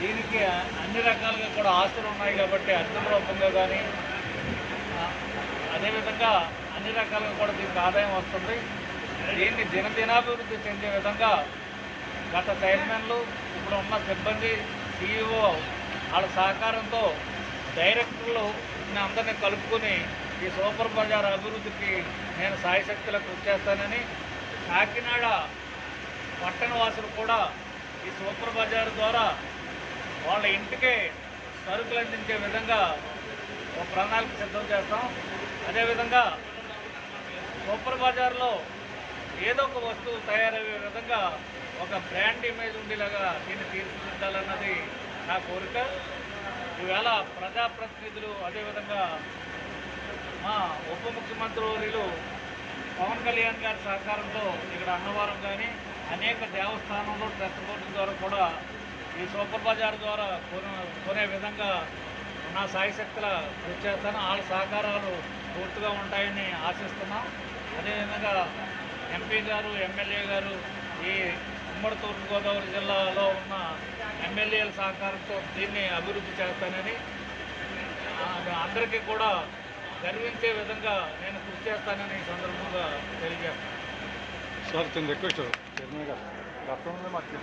దీనికి అన్ని రకాలుగా కూడా ఆస్తులు ఉన్నాయి కాబట్టి అర్థం రూపంగా కానీ అదేవిధంగా అన్ని రకాలుగా కూడా దీనికి ఆదాయం వస్తుంది. దీన్ని దినదినాభివృద్ధి చెందే విధంగా గత చైర్మన్లు ఇప్పుడు ఉన్న సిబ్బంది సీఈఓ వాళ్ళ సహకారంతో డైరెక్టర్లు అందరినీ కలుపుకొని ఈ సూపర్ బజార్ అభివృద్ధికి నేను సాయశక్తిలో కృషి చేస్తానని కాకినాడ పట్టణ వాసులు కూడా ఈ సూపర్ బజార్ ద్వారా వాళ్ళ ఇంటికే సరుకులు అందించే విధంగా ఒక ప్రణాళిక సిద్ధం చేస్తాం. అదేవిధంగా సూపర్ బజార్లో ఏదో ఒక వస్తువు తయారయ్యే విధంగా ఒక బ్రాండ్ ఇమేజ్ ఉండేలాగా దీన్ని తీర్చిదిద్దాలన్నది నా కోరిక. ఈవేళ ప్రజాప్రతినిధులు అదేవిధంగా మా ఉప ముఖ్యమంత్రి వర్యులు పవన్ కళ్యాణ్ గారి సహకారంతో ఇక్కడ అన్నవరం కానీ అనేక దేవస్థానంలో ట్రస్ట్ బోర్డు ద్వారా కూడా ఈ సూపర్ బజార్ ద్వారా కొనే కొనే విధంగా నా సాయశక్తుల కృషి చేస్తాను. వాళ్ళ సహకారాలు పూర్తిగా ఉంటాయని ఆశిస్తున్నాం. అదేవిధంగా ఎంపీ గారు ఎమ్మెల్యే గారు ఈ ఉమ్మడి తూర్పుగోదావరి జిల్లాలో ఉన్న ఎమ్మెల్యేల సహకారంతో దీన్ని అభివృద్ధి చేస్తానని అందరికీ కూడా గర్వించే విధంగా నేను కృషి చేస్తానని ఈ సందర్భంగా తెలియజేస్తాను సార్ చిన్న రిక్వెస్ట్ చైర్మన్ గారు. గతంలో మాకు